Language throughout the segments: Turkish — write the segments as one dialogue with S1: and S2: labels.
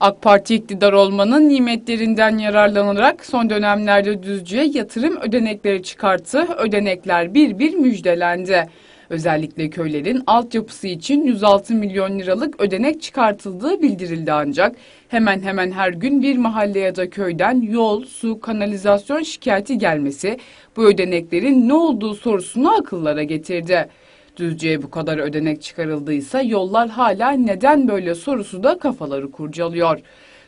S1: AK Parti iktidar olmanın nimetlerinden yararlanarak son dönemlerde Düzce'ye yatırım ödenekleri çıkarttı. Ödenekler bir bir müjdelendi. Özellikle köylerin altyapısı için 106 milyon liralık ödenek çıkartıldığı bildirildi ancak hemen hemen her gün bir mahalle ya da köyden yol, su, kanalizasyon şikayeti gelmesi bu ödeneklerin ne olduğu sorusunu akıllara getirdi. Düzce'ye bu kadar ödenek çıkarıldıysa yollar hala neden böyle sorusu da kafaları kurcalıyor.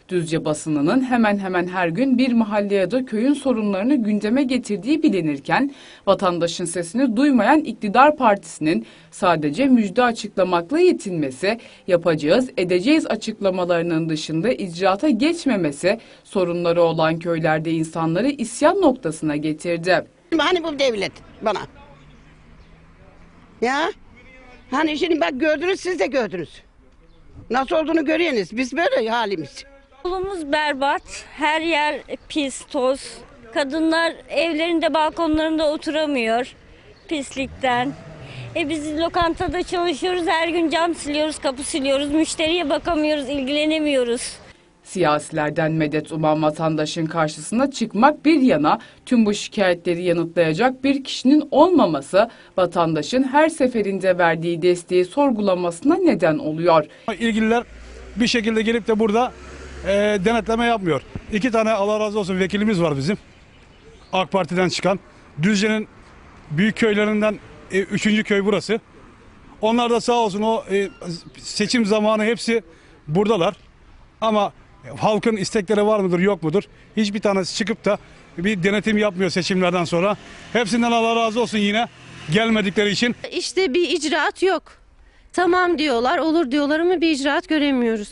S1: Düzce basınının hemen hemen her gün bir mahalle ya da köyün sorunlarını gündeme getirdiği bilinirken vatandaşın sesini duymayan iktidar partisinin sadece müjde açıklamakla yetinmesi, yapacağız, edeceğiz açıklamalarının dışında icraata geçmemesi sorunları olan köylerde insanları isyan noktasına getirdi.
S2: Hani bu devlet bana? Ya? Hani şimdi bak gördünüz siz de gördünüz. Nasıl olduğunu görüyorsunuz. Biz böyle halimiz.
S3: Yolumuz berbat. Her yer pis, toz. Kadınlar evlerinde, balkonlarında oturamıyor pislikten. E biz lokantada çalışıyoruz. Her gün cam siliyoruz, kapı siliyoruz. Müşteriye bakamıyoruz, ilgilenemiyoruz.
S1: Siyasilerden medet uman vatandaşın karşısına çıkmak bir yana tüm bu şikayetleri yanıtlayacak bir kişinin olmaması vatandaşın her seferinde verdiği desteği sorgulamasına neden oluyor.
S4: İlgililer bir şekilde gelip de burada e, denetleme yapmıyor. İki tane Allah razı olsun vekilimiz var bizim. AK Parti'den çıkan. Düzce'nin büyük köylerinden e, üçüncü köy burası. Onlar da sağ olsun o e, seçim zamanı hepsi buradalar. Ama halkın istekleri var mıdır yok mudur? Hiçbir tanesi çıkıp da bir denetim yapmıyor seçimlerden sonra. Hepsinden Allah razı olsun yine gelmedikleri için.
S5: İşte bir icraat yok. Tamam diyorlar, olur diyorlar ama bir icraat göremiyoruz.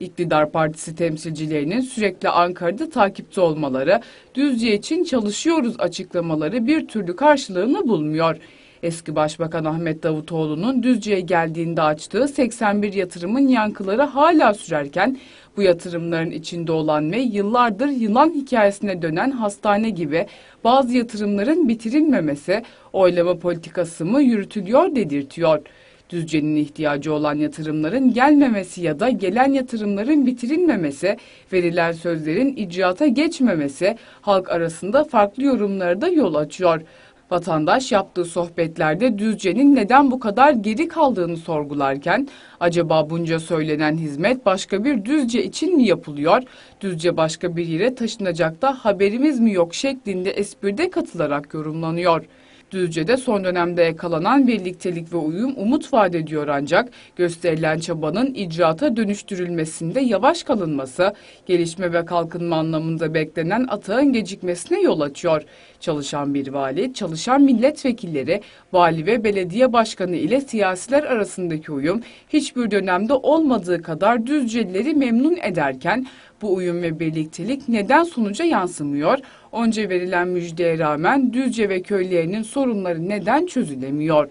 S1: İktidar partisi temsilcilerinin sürekli Ankara'da takipte olmaları, Düzce için çalışıyoruz açıklamaları bir türlü karşılığını bulmuyor. Eski Başbakan Ahmet Davutoğlu'nun Düzce'ye geldiğinde açtığı 81 yatırımın yankıları hala sürerken bu yatırımların içinde olan ve yıllardır yılan hikayesine dönen hastane gibi bazı yatırımların bitirilmemesi oylama politikası mı yürütülüyor dedirtiyor. Düzce'nin ihtiyacı olan yatırımların gelmemesi ya da gelen yatırımların bitirilmemesi, verilen sözlerin icraata geçmemesi halk arasında farklı yorumlara da yol açıyor. Vatandaş yaptığı sohbetlerde Düzce'nin neden bu kadar geri kaldığını sorgularken acaba bunca söylenen hizmet başka bir Düzce için mi yapılıyor? Düzce başka bir yere taşınacak da haberimiz mi yok şeklinde espride katılarak yorumlanıyor. Düzce'de son dönemde yakalanan birliktelik ve uyum umut vaat ediyor ancak gösterilen çabanın icraata dönüştürülmesinde yavaş kalınması, gelişme ve kalkınma anlamında beklenen atağın gecikmesine yol açıyor. Çalışan bir vali, çalışan milletvekilleri, vali ve belediye başkanı ile siyasiler arasındaki uyum hiçbir dönemde olmadığı kadar Düzcelileri memnun ederken bu uyum ve birliktelik neden sonuca yansımıyor? Onca verilen müjdeye rağmen Düzce ve köylerinin sorunları neden çözülemiyor?